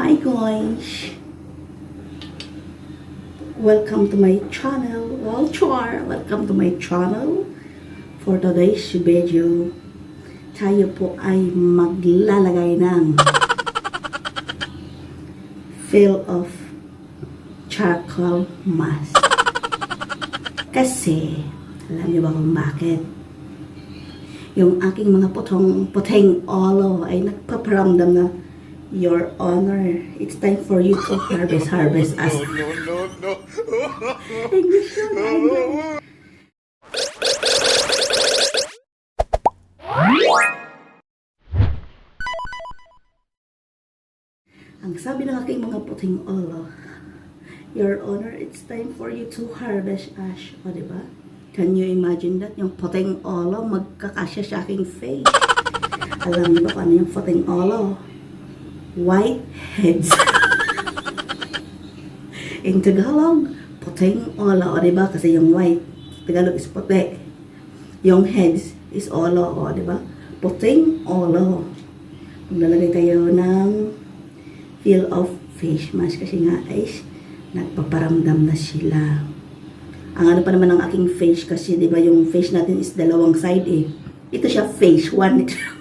Hi guys! Welcome to my channel. Well, char! Welcome to my channel. For today's video, tayo po ay maglalagay ng fill of charcoal mask. Kasi, alam niyo ba kung bakit? Yung aking mga putong, puteng olo ay nagpaparamdam na Your Honor, it's time for you to harvest, harvest as no, no, no. English yun, English. Ang sabi ng aking mga puting olo, Your Honor, it's time for you to harvest ash. O, di ba? Can you imagine that? Yung puting olo, magkakasya sa aking face. Alam niyo ba kung ano yung puting olo? White heads. In Tagalog, puting olo. O, di ba? Kasi yung white, Tagalog is puti. Yung heads is olo. O, di ba? Puting olo. Maglalagay tayo ng feel of face mask kasi nga is nagpaparamdam na sila. Ang ano pa naman ng aking face kasi 'di ba yung face natin is dalawang side eh. Ito siya face 1.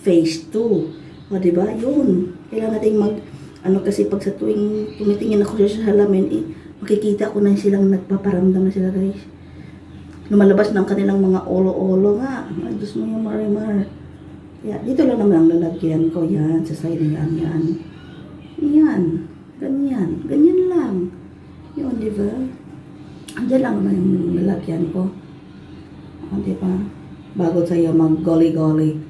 Face 1, face 2. O 'di ba? Yun. Kailangan nating mag ano kasi pag sa tuwing tumitingin ako sa salamin eh, makikita ko na silang nagpaparamdam na sila guys. Lumalabas ng kanilang mga olo-olo nga. Ay, Diyos mo yung marimar. Kaya dito lang naman ang lalagyan ko. Yan, sa side lang yan. Yan. Ganyan. Ganyan lang. Yun, di ba? Andiyan lang naman yung lalagyan ko. O, di ba? Bago tayo mag-goli-goli.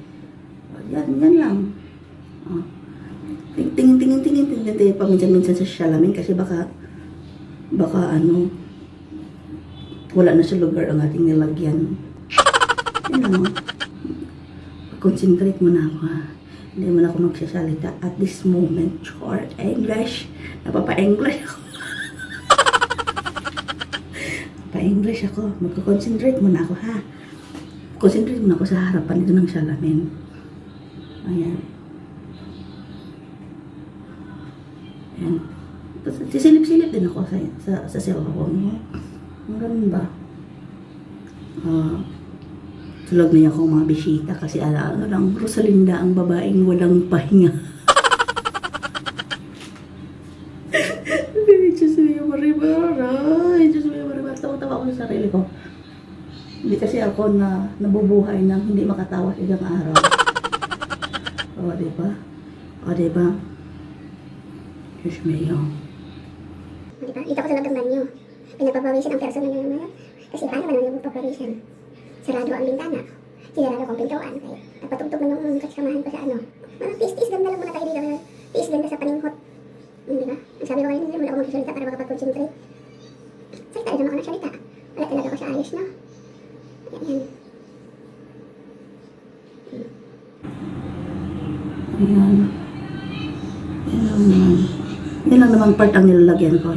Yan, yan lang. O. Ting- Tingin, tingin, tingin, tingin tayo paminsan-minsan sa salamin kasi baka, baka ano, wala na sa lugar ang ating nilagyan. Yan lang, o concentrate muna ako ha. Hindi man ako magsasalita at this moment. Short English. Napapa-English ako. Pa-English ako. Magko-concentrate muna ako ha. Concentrate muna ako sa harapan nito ng salamin. Ayan. Ayan. Tapos sisilip-silip din ako sa, sa, sa cellphone. Ang ganun ba? Ah, tulog na ako mga bisita kasi ala ano lang, Rosalinda ang babaeng walang pahinga. Diyos mo maribar. Ay, Diyos mo maribar. Tawa-tawa ako sa sarili ko. Hindi kasi ako na nabubuhay nang hindi makatawa sa isang araw. O, di ba? O, di ba? Diyos mo yun. Di ba? Dito ako sa loob ng banyo. Pinagpapawisan ang person na naman. Kasi paano ba naman magpapawisan? Sarado ang bintana. Sinarado kong pintuan. Kaya nagpatugtog na yung kasamahan ko sa ano. Mga tiis-tiis ganda lang muna tayo dito. Tiis ganda sa paninghot. Hmm, di ba? Ang sabi ko ngayon, hindi muna ako magsasalita para makapag-concentrate. Salita rin naman ako nagsalita. Wala talaga ako sa ayos, no? Yan, yan. Ayan. Yan lang naman. Naman part ang nilalagyan ko.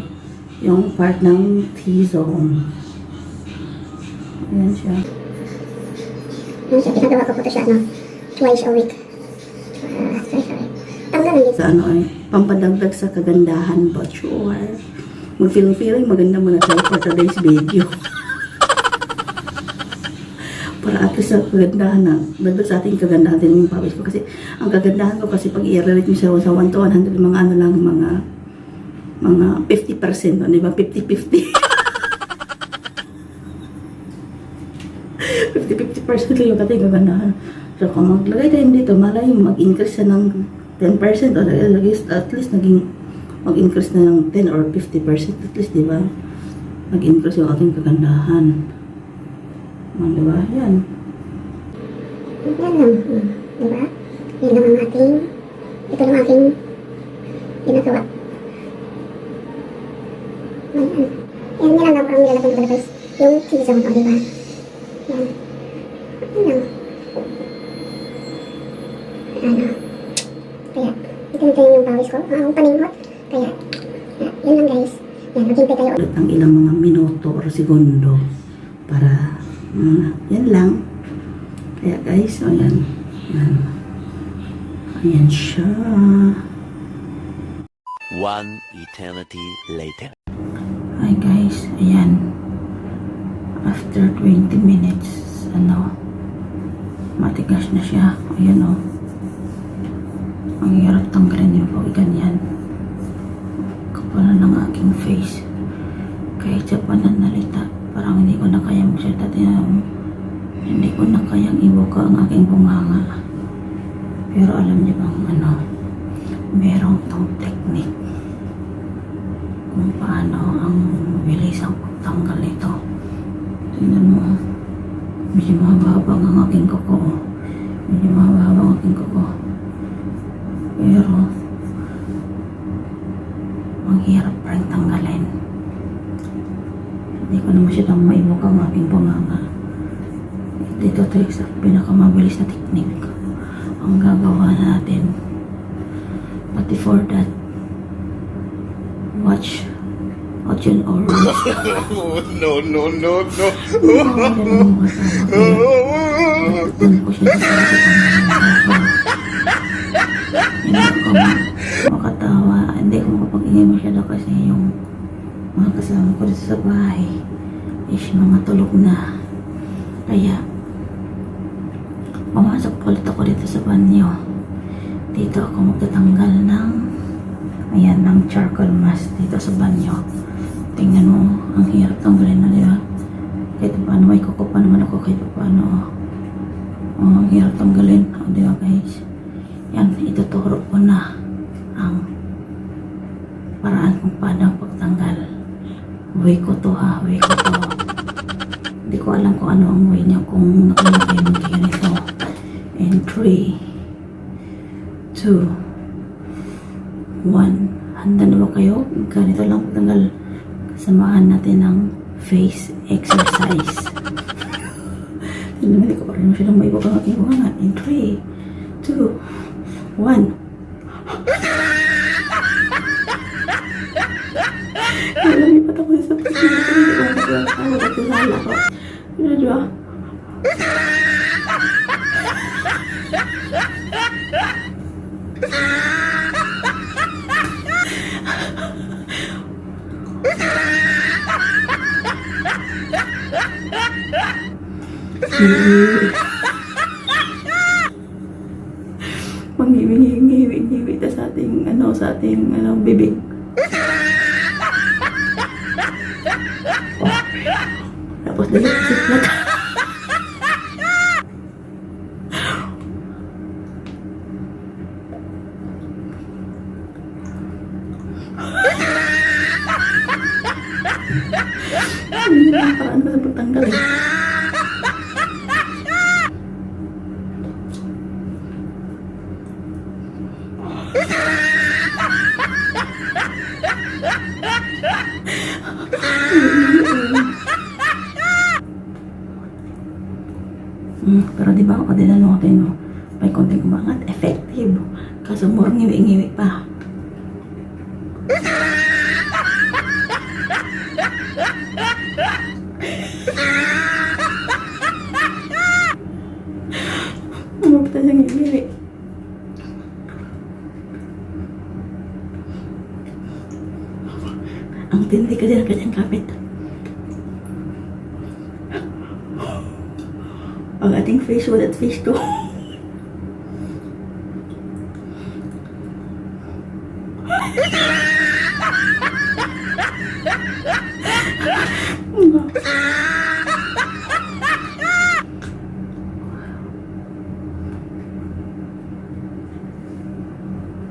Yung part ng T-zone. Ayan siya. Yan siya, ginagawa ko po ito siya, no? Twice a week. Ah. Tanggal Sa ano ay, pampadagdag sa kagandahan ba? Sure. Mag-feeling-feeling, maganda muna tayo for today's video. Para at least sa kagandahan na, dagdag sa ating kagandahan din yung pawis ko. Kasi ang kagandahan ko kasi pag i-relate mo sa, sa 1 to 100, mga ano lang, mga mga 50%, no? di ba? 50-50. 50-50% lang yung ating kagandahan. So, kung maglagay tayo dito, malay mag-increase siya ng 10% o at least, at least naging mag-increase na ng 10 or 50% at least, di ba? Mag-increase yung ating kagandahan. O, di ba? Yan. Yan lang. Hmm. Diba? Yan ang ating, ito lang aking ginagawa. Ayan. Yan, yan lang ang nilalagay ko guys. Yung T-zone, o diba? Yan. Yan lang. Ano? Kaya, ito na tayo yung pawis ko. Ah, ang paninghot. Kaya, yan, lang guys. Yan, maghintay tayo ang ilang mga minuto or segundo para, mga, yan lang. Kaya guys, o yan. Yan. Ayan siya. One eternity later. Hi guys, ayan. After 20 minutes, ano, matigas na siya. Ayan o. Ang hirap tanggalin yung pag ganyan. Kapala ng aking face. Kahit sa pananalita, parang hindi ko na kaya magsalita. Hindi ko na kayang ibuka ang aking bunganga. Pero alam niyo bang ano, merong tong technique kung paano ang bilis ang pagtanggal nito. Tingnan mo, medyo mahaba ang aking kuko. Medyo mahaba ang aking kuko. Pero, ang hirap pa rin tanggalin. Hindi ko na masyadong maibuka ang aking bunganga. Dito tayo sa pinakamabilis na teknik ang gagawa natin. But before that, watch watch yun or no, no, no, no. Ko siya sa ko makatawa. Hindi ko makapag-ingay masyado kasi yung mga kasama ko dito sa bahay is mga tulog na. Kaya, pumasok ulit ako dito sa banyo. Dito ako magtatanggal ng ayan, ng charcoal mask dito sa banyo. Tingnan mo, ang hirap tanggalin na, di ba? Kahit paano, may kuko pa naman ako kahit paano. Oh, ang hirap tanggalin. O, di ba guys? Yan, ituturo ko na ang paraan kung paano ang pagtanggal. Way ko to ha, way ko to. Hindi ko alam kung ano ang way niya kung nakalagay mo ganito. And 3, 2, 1. Handa na ba kayo? Ganito lang pagtanggal. Samahan natin ng face exercise. Hindi ko pa rin masyadong may aking bunga. In 3, 2, 1. Lumipat ako sa. Hindi ko magkakala. Nagkakala ko. Mangiwi-ngiwi-ngiwi ta sa ating ano sa ating ano bibig. Tapos dito sa pagtanggal eh. Hmm, pero di ba ako din ano din, no? May konting umangat, effective. Kaso more ngiwi-ngiwi pa. Umabot na siyang ngiwi. Ang tindi kasi ng kanyang kapit. Ang ating face wall at face ko.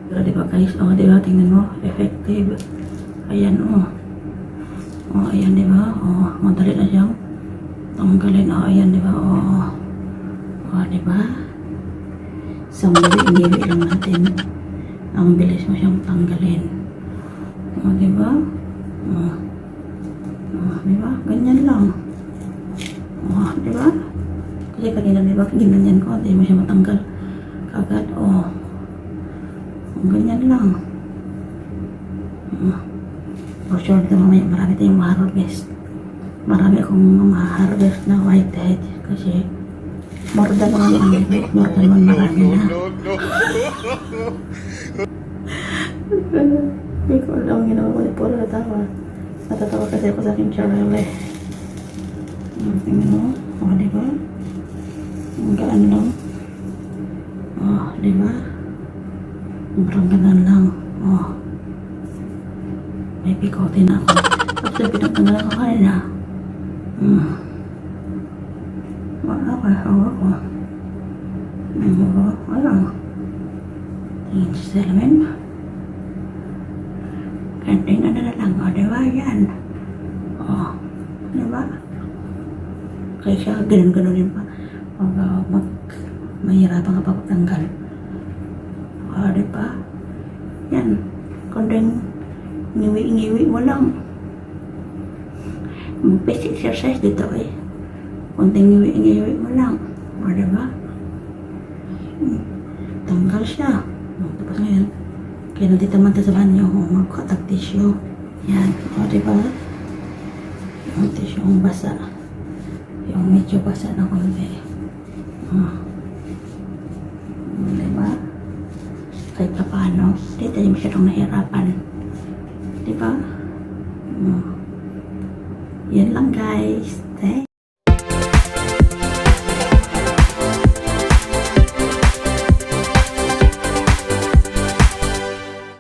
Pero di ba guys, oh, di ba, tingnan mo, effective. Ayan. Oh, ayan, di ba? Oh, madali na siyang tanggalin. Oh, ayan, di ba? Oh, oh, di ba? Sambali-ngiwi lang natin. Ang bilis mo siyang tanggalin. Oh, di ba? Oh. Oh, di ba? Ganyan lang. Oh, di ba? Kasi kanina, di ba, ginanyan ko, hindi mo siya matanggal. Kagad, oh. Ganyan lang. Uh, for sure ito mamaya marami tayong ma-harvest. Marami akong ma-harvest na whitehead kasi more than one ang more than one marami na. Hindi ko alam ang ginawa ko. Puro natawa. Natatawa kasi ako sa aking charole. Hmm, tingnan mo. O, di ba? Ang gaan lang. O, di ba? Sobrang ganun lang. O. May pikotin ako. Tapos pinagtanggal ako kanina. Wala ko. Hawak ko. Hmm, wala. Wala. Tingin sa salamin. Kanting ano na lang. O, di ba? Yan. O. Di ba? Kaya siya ganun-ganunin pa. Uh, mag mahirapan ka pa pagtanggal. O, di ba? Yan. Kunding ngiwi-ngiwi mo lang. Mag-basic exercise dito eh. Kunting ngiwi-ngiwi mo lang. O, di ba? Hmm. Tanggal siya. O, tapos ngayon, kaya nandito man sa banyo, o, magkatag tissue. Yan. O, di ba? Yung tissue ang basa. Yung medyo basa na konti. O. O, di ba? Kahit pa paano, di tayo masyadong nahirapan. Di ba?